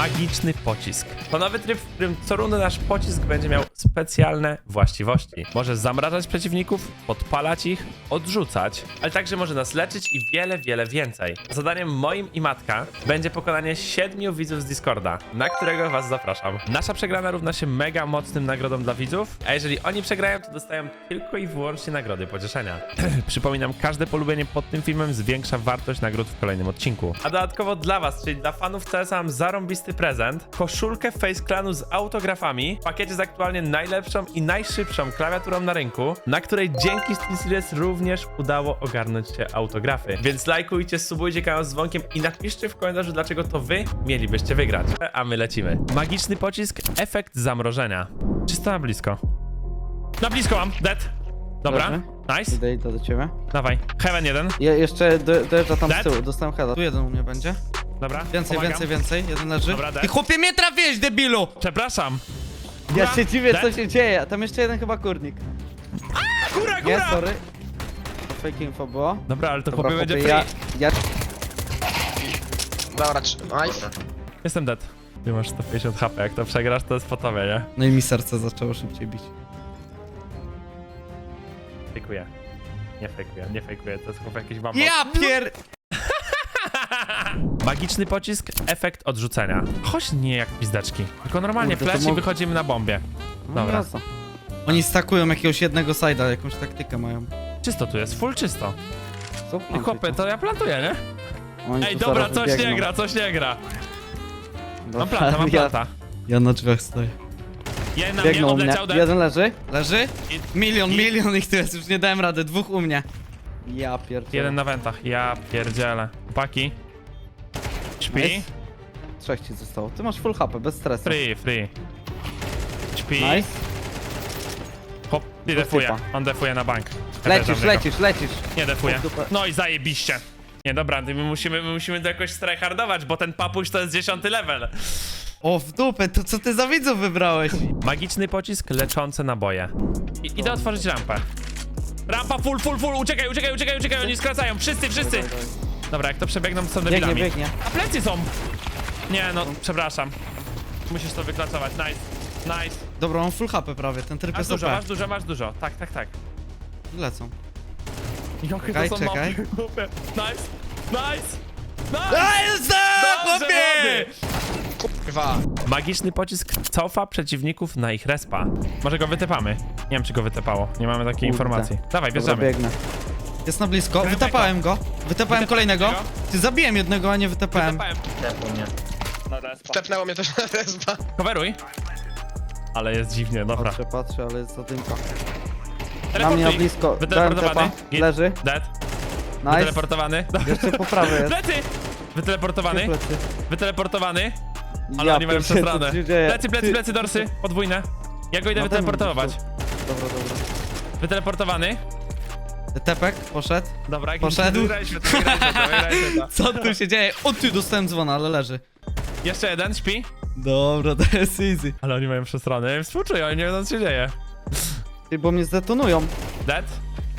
magiczny pocisk. To nowy tryb, w którym co rundę nasz pocisk będzie miał specjalne właściwości. Może zamrażać przeciwników, podpalać ich, odrzucać, ale także może nas leczyć i wiele, wiele więcej. Zadaniem moim i matka będzie pokonanie siedmiu widzów z Discorda, na którego was zapraszam. Nasza przegrana równa się mega mocnym nagrodom dla widzów, a jeżeli oni przegrają, to dostają tylko i wyłącznie nagrody pocieszenia. Przypominam, każde polubienie pod tym filmem zwiększa wartość nagród w kolejnym odcinku. A dodatkowo dla was, czyli dla fanów CS mam zarąbisty prezent, koszulkę Face Clanu z autografami, w pakiecie z aktualnie najlepszą i najszybszą klawiaturą na rynku, na której dzięki SteelSeries również udało ogarnąć się autografy. Więc lajkujcie, subujcie kanał z dzwonkiem i napiszcie w komentarzu, dlaczego to wy mielibyście wygrać. A my lecimy. Magiczny pocisk, efekt zamrożenia. Czysto na blisko. Na blisko mam, dead. Dobra, nice. Idę, idę do ciebie. Dawaj, heaven jeden. Je, jeszcze do, dojeżdża tam Dead? z tyłu, dostałem heada. Tu jeden u mnie będzie. Dobra, Więcej, pomagam. więcej, więcej. Jeden leży. Dobra. Ty chłopie mnie trafiłeś, debilu! Przepraszam. Ja się dziwię, co się dzieje. Tam jeszcze jeden chyba kurnik. Góra, Nie, góra! sorry. To fake info było. Dobra, ale to Dobra, chłopie będzie free. ja, ja... Dobra, trz- nice. Jestem dead. Ty masz 150 HP, jak to przegrasz, to jest po tobie, nie? No i mi serce zaczęło szybciej bić. Fejkuję. Nie fejkuję, nie fejkuję, to jest chłop jakiś bambol. Ja pier... Magiczny pocisk, efekt odrzucenia. Chodź nie jak pizdeczki, tylko normalnie Kurde, to flash i mo- wychodzimy na bombie. No Dobra. Oni stakują jakiegoś jednego side'a, jakąś taktykę mają. Czysto tu jest, full czysto. Co I chłopie, to ja plantuję, nie? Oni Ej, tu dobra, zaraz coś nie gra, coś nie gra. Mam Dobra, planta, mam planta. ja na drzwiach stoję. Jeden na mnie Biegną u mnie. odleciał dead. Jeden leży. Leży? Milion, milion ich tu jest, już nie dałem rady. Dwóch u mnie. Ja pierdolę. Jeden na wentach, ja pierdzielę. Paki. Śpi. Nice. Trzech ci zostało. Ty masz full HP, bez stresu. Free, free. Śpi. Nice. Hop, i Do defuje. typa. On defuje na bank. Ja Lecisz, niego. lecisz, lecisz. Nie defuje. Dupę. No i zajebiście. Nie, dobra, my musimy, my musimy to jakoś tryhardować, bo ten papuś to jest dziesiąty level. O, w dupę, to co ty za widzów wybrałeś? Magiczny pocisk leczące naboje. I, idę otworzyć rampę. Rampa full, full, full, uciekaj, uciekaj, uciekaj, uciekaj, oni skracają, wszyscy, wszyscy. Dobra, jak to przebiegną, to są Biegnie, debilami. biegnie. A plecy są! Nie, no, przepraszam. Musisz to wyklacować, nice, nice. Dobra, mam full HP prawie, ten tryb Masz jest dużo, OP. masz dużo, masz dużo. Tak, tak, tak. Lecą. Jakie Czekaj, to są czekaj. Nice, nice, nice! Nice, Dobrze, chłopie! Kurwa. Magiczny pocisk cofa przeciwników na ich respa. Może go wytepamy. Nie wiem, czy go wytepało. Nie mamy takiej Kurde. informacji. Dawaj, Dobra, bierzemy. biegnę. Jest na blisko, wytapałem go. Wytapałem kolejnego. Ty zabiłem jednego, a nie wytapałem. Wytepałem. Na respa. Tepnęło mnie też na respa. Coveruj. Ale jest dziwnie, dobra. Patrzę, patrzę, ale jest zadymka. Na mnie na Teleportuj. blisko. Dałem Wyteleportowany. Git. Leży. Dead. Nice. Wyteleportowany. Jeszcze po prawej jest. Plecy! Wyteleportowany. Plecy. Wyteleportowany. Ale Ja oni mają pierdzielę, co przesrane. się dzieje? Plecy, plecy, Ty- plecy, dorsy. Podwójne. Ja go idę Na wyteleportować. Dobra, dobra. Wyteleportowany. Tepek poszedł. Dobra, jak Poszedł. To, to, to. Co tu się dzieje? O ty, dostałem dzwona, ale leży. Jeszcze jeden, śpi. Dobra, to jest easy. Ale oni mają przesrane. Współczuję, oni nie wiedzą co się dzieje. Ty, bo mnie zdetonują. Dead?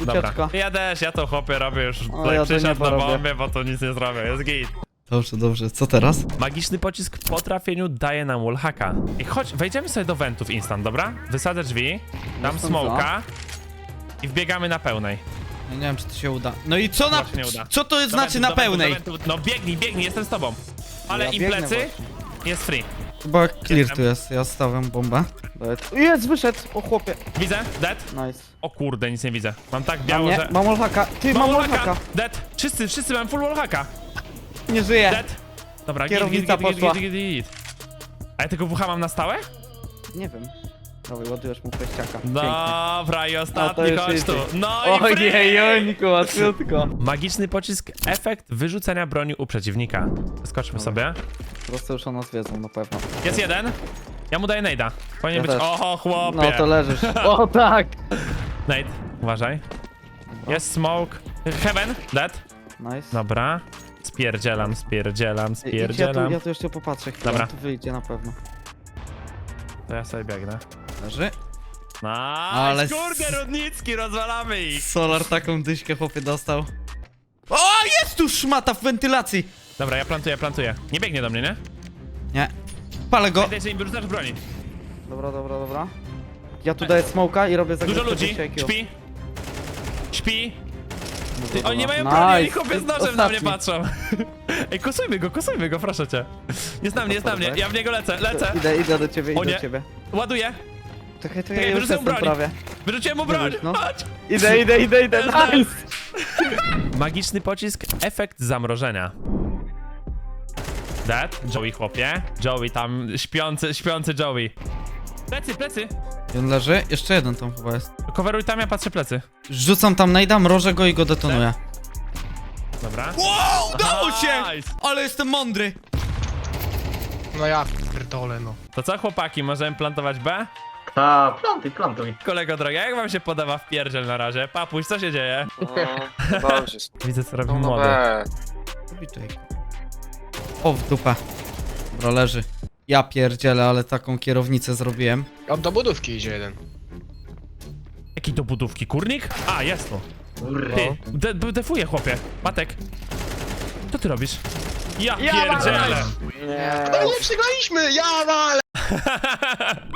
Ucieczka. Dobra. Ja też, ja to chłopie robię już. O, Tutaj ja to przysiadł nie na porobię. bombie, bo to nic nie zrobię. Jest git. Dobrze, dobrze. Co teraz? Magiczny pocisk po trafieniu daje nam wallhacka. I chodź, wejdziemy sobie do wentów instant, dobra? Wysadzę drzwi, dam Jestem smoka i wbiegamy na pełnej. Ja nie wiem, czy to się uda. No i co na... Nie uda. Co to znaczy na pełnej? No biegnij, biegnij, jestem z tobą. Ale Ja im biegnę plecy właśnie. jest free. Chyba clear tu jest. Ja stawiam bombę. Jest, wyszedł! O chłopie. Widzę, dead. Nice. O kurde, nic nie widzę. Mam tak biało, nie? że... Mam wallhacka. Ty, mam wallhacka. Dead. Wszyscy, wszyscy mam full wallhacka. Nie żyję. Dead. Dobra, git, git, Kierownica git, git, poszła. git, git, git. A ja tego WH mam na stałe? Nie wiem. Ładujesz mu. Pięknie. Dobra, i No, ostatni, już chodź tu. No i O free! nie, Joniku, łatwiutko. Magiczny pocisk, efekt wyrzucenia broni u przeciwnika. Skoczmy sobie. Po prostu już o nas wiedzą, na pewno. Jest jeden. Ja mu daję nade'a. Powinien Ja być... też. Oho, chłopie. No to leżysz. O tak! Nade, uważaj. Jest smoke. Heaven, dead. Nice. Dobra. Spierdzielam, spierdzielam, Ej, idź, Ja tu, spierdzielam. ja tu jeszcze popatrzę chwilę. Dobra. Tu wyjdzie na pewno. To ja sobie biegnę. Leży. Nice, Ale kurde, Rudnicki, rozwalamy ich. Solar taką dyśkę chłopie dostał. O, jest tu szmata w wentylacji! Dobra, ja plantuję, plantuję. Nie biegnie do mnie, nie? Nie. Palę go. Pamiętaj, że im wyrzucasz broni. Dobra, dobra, dobra. Ja tu daję smoka i robię Dużo zagrywkę ludzi, 10 IQ. śpi. Śpi. Ty, Dobra, oni nie mają broni, oni Nice. chłopie z nożem na mnie patrzą. Ej, kosujmy go, kosujmy go, proszę cię. Jest na mnie, jest na mnie, ja w niego lecę, lecę. Idę, idę do ciebie, O idę nie. do ciebie. Ładuję. Czekaj, Czekaj, czekaj, już wyrzucam jestem broń. prawie. Wyrzuciłem mu broń. Wyrzuć, no. Chodź. Idę, idę, idę, idę, nice! Magiczny pocisk, efekt zamrożenia. Dead, Joey chłopie. Joey tam, śpiący, śpiący Joey. Plecy, plecy. I on leży. Jeszcze jeden tam chyba jest. Coveruj tam, ja patrzę plecy. Rzucam tam najda, mrożę go i go detonuję. Dobra. Wow, udało się! Nice. Ale jestem mądry. No ja pierdolę, no. To co chłopaki, możemy plantować B? Ta, plantuj, plantuj. Kolego drogi, jak wam się podoba w pierdziel na razie? Papuś, co się dzieje? No, dobrze. Widzę co robi No, no młody. B. O, w dupę. Dobra, leży. Ja pierdzielę, ale taką kierownicę zrobiłem. Od do budówki idzie jeden. Jaki do budówki? Kurnik? A, jest tu. Kurwa. Ty, de de- defuję chłopie. Matek. Co ty robisz? Ja, Ja pierdzielę. Nie. No nie przegraliśmy, ja wale!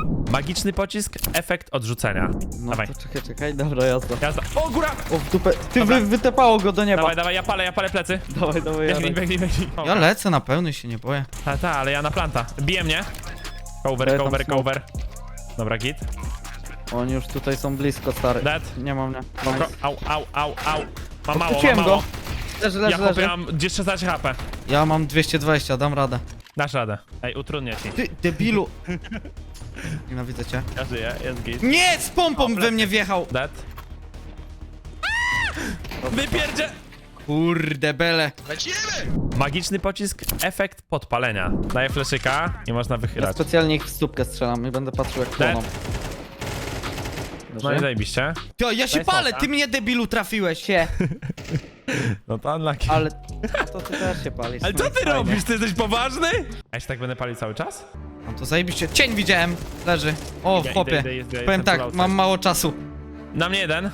Magiczny pocisk, efekt odrzucenia. No Dawaj. to czekaj, czekaj, dobra, jazda. Jazda. O, góra! O, w dupę. Ty Dobra. wy, wytepało go do nieba. Dawaj, dawaj, ja palę, ja palę plecy. dawaj, dawaj, Biegnij, Jarek. biegnij, biegnij. Ja lecę na pełny, się nie boję. Ta, ta, ale ja na planta. Bije mnie. Cover, tam cover, smoke. cover. Dobra, git. Oni już tutaj są blisko, stary. Dead. Nie mam, nie. Ko- Nice. Au, au, au, au. Mam mało, mam mało. go. Leży, Ja leży, chłopie leży. mam 16 HP. Ja mam 220, dam radę. Dasz radę. Ej, utrudnię ci. Ty, debilu. Nienawidzę cię. Ja żyję, jest git. Nie, z pompą we mnie wjechał. Dead. Wypierdzie! Kurde, bele. Lecimy! Magiczny pocisk, efekt podpalenia. Daję fleszyka, nie można Ja wychylać. specjalnie ich w stópkę strzelam i będę patrzył jak płoną. No i zajebiście. To ja się palę, ty mnie debilu trafiłeś. się, No to unlucky. ale to ty też się palisz. Ale no co i ty fajnie. robisz? Ty jesteś poważny? Ja się tak będę palił cały czas? No to zajebiście. Cień widziałem. Leży. O, Idę, chłopie. idę, idę, idę, Powiem jestem tak, mam mało czasu. Na mnie jeden.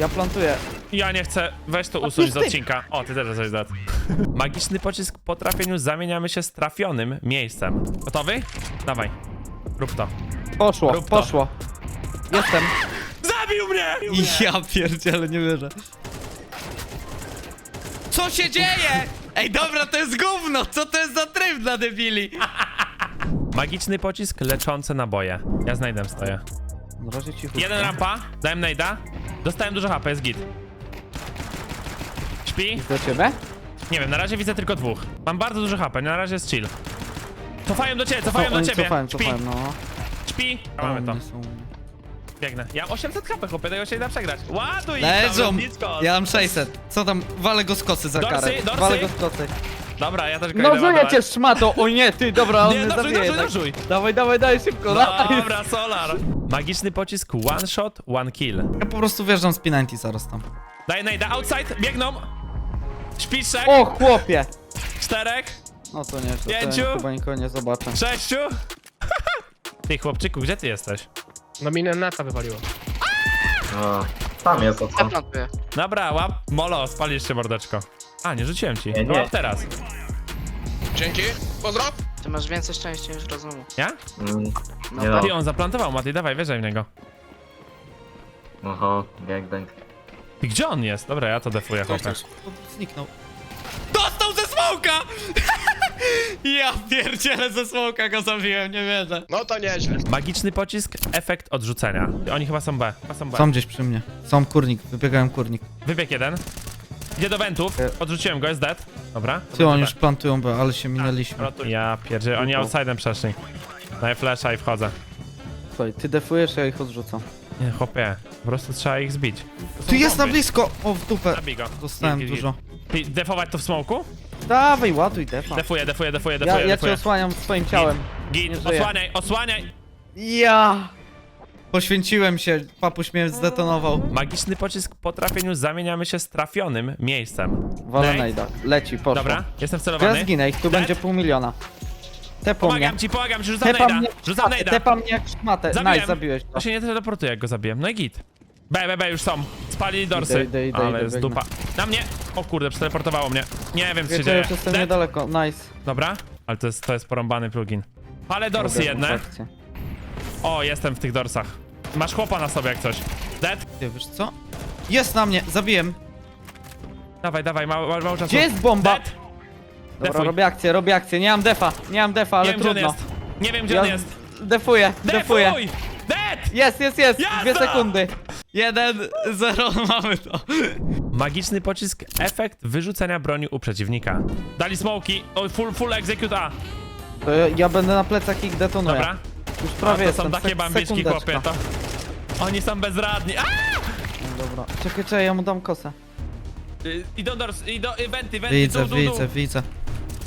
Ja plantuję. Ja nie chcę. Weź to usunąć z ty- odcinka. O, ty też jesteś dead. Magiczny pocisk po trafieniu zamieniamy się z trafionym miejscem. Gotowy? Dawaj. Rób to. Poszło, Rób to. poszło. Jestem. Zabił mnie! Ja pierdziele, nie wierzę. Co się dzieje? Ej, dobra, to jest gówno. Co to jest za tryb dla debili? Magiczny pocisk leczące naboje. Ja znajdę stoję. Na razie. Jeden rampa, dałem najda. Dostałem dużo HP, jest git. Śpi? Do ciebie? Nie wiem, na razie widzę tylko dwóch. Mam bardzo dużo HP, na razie jest chill. Cofają do ciebie, cofają do ciebie. Cofałem, Śpi, cofałem, no. śpi. Mamy to. Oni są- Biegnę. Ja mam 800 HP, chłopie, tego się nie da przegrać. Ładuj! Leżą. tam, blisko. Ja mam 600. Co tam? Walę go z kosy za Dorsy, karę. dorsy. Walę go z kocy. Dobra, ja też go No idę żyję ładować. cię szmato! O nie, ty, dobra, on Nie, mnie nożuj, zabije nożuj, jednak. nożuj. Dawaj, dawaj, dawaj, szybko, nice. Dobra, Solar. Magiczny pocisk one shot, one kill. Ja po prostu wjeżdżam z P90 zaraz tam. Daję najda, outside, biegną. Trzech, O, chłopie! czterech, No to nie, to Pięciu. ja chyba nikogo nie zobaczę. sześciu. Ty chłopczyku, gdzie ty jesteś? No minę neta wypaliło. O, tam jest o co. Dobra, łap, molo, spalisz się mordeczko. A, nie rzuciłem ci. Nie, No nie. łap teraz. Dzięki, pozdrow! Ty masz więcej szczęścia niż rozumu. Ja? Mm, No nie no. Ty, on zaplantował, Mati, dawaj, wierzaj w niego. Oho, gangbang. Ty, gdzie on jest? Dobra, ja to defuję, chłopie. Zniknął. Dostał ze smoka! ja pierdzielę ze smoka go zabiłem, nie wierzę. No to nieźle. Magiczny pocisk, efekt odrzucenia. Oni chyba są B, chyba są B. Są gdzieś przy mnie. Są kurnik, wybiegałem kurnik. Wybieg jeden. Idzie do wentów, odrzuciłem go, jest dead. Dobra. Ty, oni już plantują B, ale się minęliśmy. Rotuj. Ja pierdzie, oni outside'em przeszli. Daję flasha i wchodzę. Słuchaj, ty defujesz, ja ich odrzucam. Nie, chłopie, po prostu trzeba ich zbić. To są Tu jest na bomby. blisko! O, w dupę. Zabij go. Dostałem Git, git, dużo. git. Ty, defować to w smoku? Dawaj, ładuj defa. Defuję, defuję, defuję, Ja, defuję, ja cię defuję. osłaniam swoim ciałem. Git, nie żyję. osłaniaj, osłaniaj! Ja! Poświęciłem się, papuś mnie zdetonował. Magiczny pocisk po trafieniu zamieniamy się z trafionym miejscem. Walę Nate. najda. Leci, poszło. Dobra, jestem wcelowany. zginę, ich tu będzie pół miliona. Tepą mnie. Pomagam ci, pomagam ci, rzucam Tepa najda. mnie, Rzucam najda. tepa mnie jak szmatę. Zabiłem. Nice, zabiłeś go. To się nie teleportuje, jak go zabiłem. No i git. B, B, B, już są. Spalili dorsy. Idę, idę, idę, Ale idę, jest biegnę. dupa. Na mnie! O kurde, przeteleportowało mnie. Nie wiem, co się Wiecie, dzieje. już jestem Dead. niedaleko. Nice. Dobra. Ale to jest, to jest porąbany plugin. Ale dorsy jedne. O, jestem w tych dorsach. Masz chłopa na sobie jak coś. Dead? Ty, wiesz co? Jest na mnie, zabiłem. Dawaj, dawaj, mało, mało, czasu. Gdzie jest bomba? Dead? Dobra, Defuj. robię akcję, robię akcję. Nie mam defa, nie mam defa, ale nie wiem, gdzie on trudno. jest. Nie wiem, gdzie Ja on jest. defuję, defuję. Defuj! Dead! Jest, jest, jest! Jazda! Dwie sekundy. Jeden, zero, mamy to. Magiczny pocisk, efekt wyrzucenia broni u przeciwnika. Dali smoki, o, full, full execute A. To ja, ja będę na plecach ich detonuję. Dobra. Już A, prawie to jestem. są takie sek- bambiczki, sekundeczka. chłopie, to... Oni są bezradni. A! No Dobra. Czekaj, czekaj, ja mu dam kosę. Y, Idą dors, idą, y, wenty, wenty, Widzę, dół, dół, dół. widzę, widzę.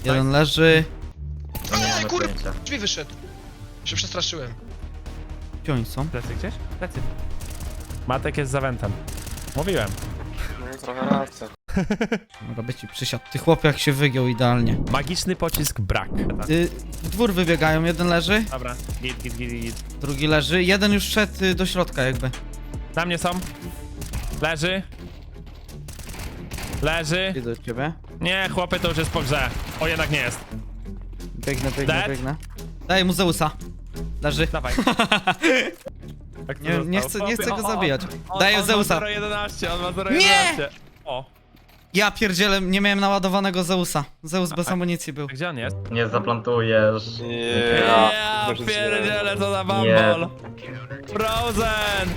Jeden leży. Nie mamy kurwa! pojęcia. Drzwi wyszedł. Się przestraszyłem. Gdzie oni są? Plecy gdzieś? Plecy. Matek jest za wentem. Mówiłem. No trochę racja. Robię ci przysiad. Ty chłopie jak się wygiął idealnie. Magiczny pocisk brak. Y, w dwór wybiegają, jeden leży, Dobra, git, git, git, git. drugi leży, jeden już szedł y, do środka jakby. Na mnie są. Leży. Leży. Idę do ciebie. Nie, chłopy, to już jest po grze. O, jednak nie jest. Biegnę, biegnę, Dead? biegnę. Daj mu Zeusa. Leży. Dawaj. To Nie, nie chcę, nie chcę Chłopie, go o, o, zabijać. o, Daję on Zeusa. Ma 0,11, on ma 0,11. Nie! O, Ja pierdzielę, nie miałem naładowanego Zeusa. Zeus bez amunicji był. gdzie on jest? Nie zaplantujesz. Ja pierdzielę, co za bambol. Frozen!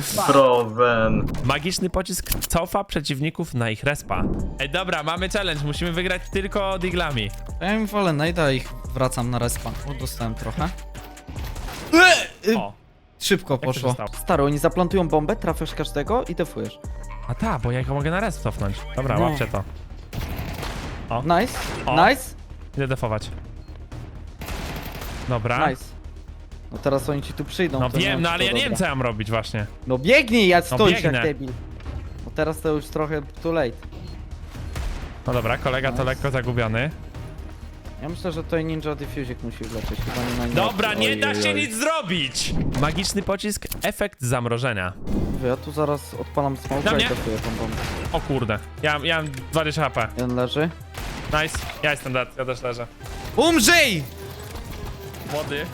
Frozen. Magiczny pocisk cofa przeciwników na ich respa. Ej, dobra, mamy challenge, musimy wygrać tylko diglami. Ja im wolę najda ich wracam na respa. O, dostałem trochę. O, Szybko to się poszło. stało? Stary, oni zaplantują bombę, trafiasz każdego i defujesz. A ta, bo ja go mogę na resp cofnąć. Dobra, No. łapcie to. Nice, O. nice, Idę defować. Dobra. nice. No teraz oni ci tu przyjdą. No to wiem, no ale ja nie wiem dobra. co ja mam robić właśnie. No biegnij, ja stoisz biegnę. jak debil. No teraz to już trochę too late. No dobra, kolega to lekko zagubiony. Ja myślę, że tutaj Ninja Diffusik musi wlecieć, chyba nie nie. Dobra, nie da się nic zrobić! Magiczny pocisk, efekt zamrożenia. Mówię, Ja tu zaraz odpalam Na smoka i mnie? defuję tą bombę. O kurde, ja, ja mam 20 HP. Jeden leży. Nice, ja jestem dead, ja też leżę. Umrzyj! Młody.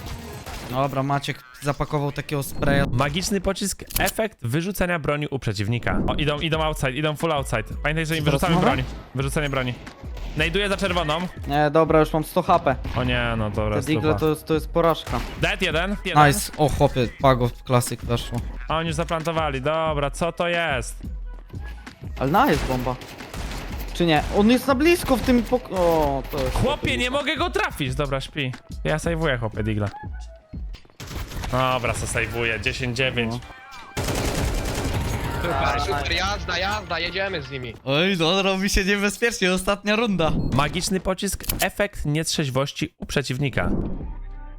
Dobra, Maciek zapakował takiego spraya. Magiczny pocisk, efekt wyrzucenia broni u przeciwnika. O, idą, idą outside, idą full outside. Pamiętaj, że im wyrzucamy broń. Wyrzucenie broni. Najduję za czerwoną. Nie, dobra, już mam 100 HP. O nie, no dobra, Te digle stupa. to jest, to jest porażka. Dead jeden, jeden. Nice. O chłopie, Pago klasyk weszło. A oni już zaplantowali, dobra, co to jest? Ale na jest bomba. Czy nie? On jest na blisko w tym pok... O, to jest... Chłopie, nie mogę go trafić. Dobra, śpi. Ja sejwuję, chłopie, Digla. Dobra, se sejwuję. 10-9. Super, super, jazda, jazda, jedziemy z nimi. Oj, no robi się niebezpiecznie, ostatnia runda. Magiczny pocisk, efekt nietrzeźwości u przeciwnika.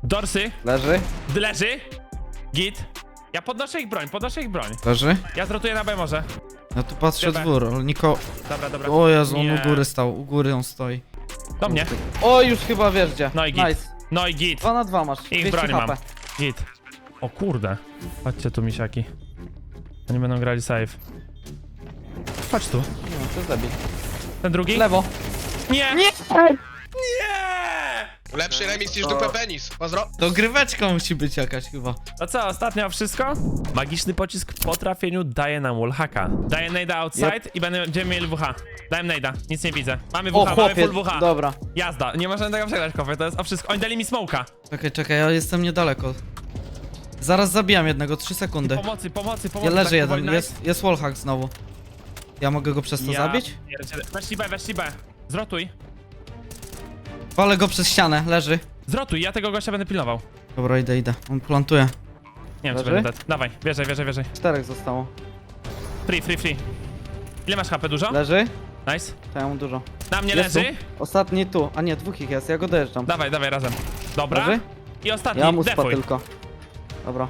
Dorsy, Leży? leży. Git. Ja podnoszę ich broń, podnoszę ich broń. Leży? Ja zrotuję na B może. Ja tu patrzę Dobra. dwór, ale niko... Dobra, dobra. O Jezu, on Nie. u góry stał, u góry on stoi. Do mnie. O, już chyba wiesz gdzie. No i git. Nice. No i git. 2 na 2 masz. Ich 200 broń mam. HP. Git. O kurde. Chodźcie tu, misiaki. Oni będą grali safe. Chodź tu. No, to debil. Ten drugi? Lewo. Nie! Nie! Nie! Lepszy remis niż dupę penis. Pozdro. To gryweczka musi być jakaś chyba. To co, ostatnio wszystko? Magiczny pocisk po trafieniu daje nam wallhacka. Daję nada outside i będziemy mieli WH. Dałem nada, nic nie widzę. Mamy WH, O, mamy chłopie. full WH. Dobra. Jazda, nie możemy tego przegrać, kopie, to jest o wszystko. Oni dali mi smoka. Czekaj, czekaj, ja jestem niedaleko. Zaraz zabijam jednego, 3 sekundy. Pomocy, pomocy, Ja pomocy. leży tak jeden, jest, jest wallhack znowu. Ja mogę go przez to Ja zabić? Weszli B, weszli B. Zrotuj. Walę go przez ścianę, leży. Zrotuj, ja tego gościa będę pilnował. Dobra, idę, idę. On plantuje. Nie wiem, czy Leży? będę dead. Dawaj, wierzaj, wierzaj, wierzaj. Czterech zostało. Free, free, free. Ile masz HP, dużo? Leży? Nice. To ja mam dużo. Na mnie Jest leży. tu. Ostatni tu. A nie, dwóch ich jest, ja go dojeżdżam. Dawaj, dawaj, razem. Dobra. Leży? I ostatni, Ja mu defuj. tylko. Dobra.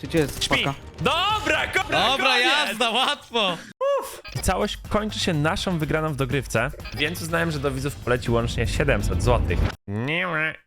Ty gdzie jest Śpi. Dobra, dobra, Dobra, koniec! jazda, łatwo! Całość kończy się naszą wygraną w dogrywce, więc uznałem, że do widzów poleci łącznie 700 zł. Nie ma.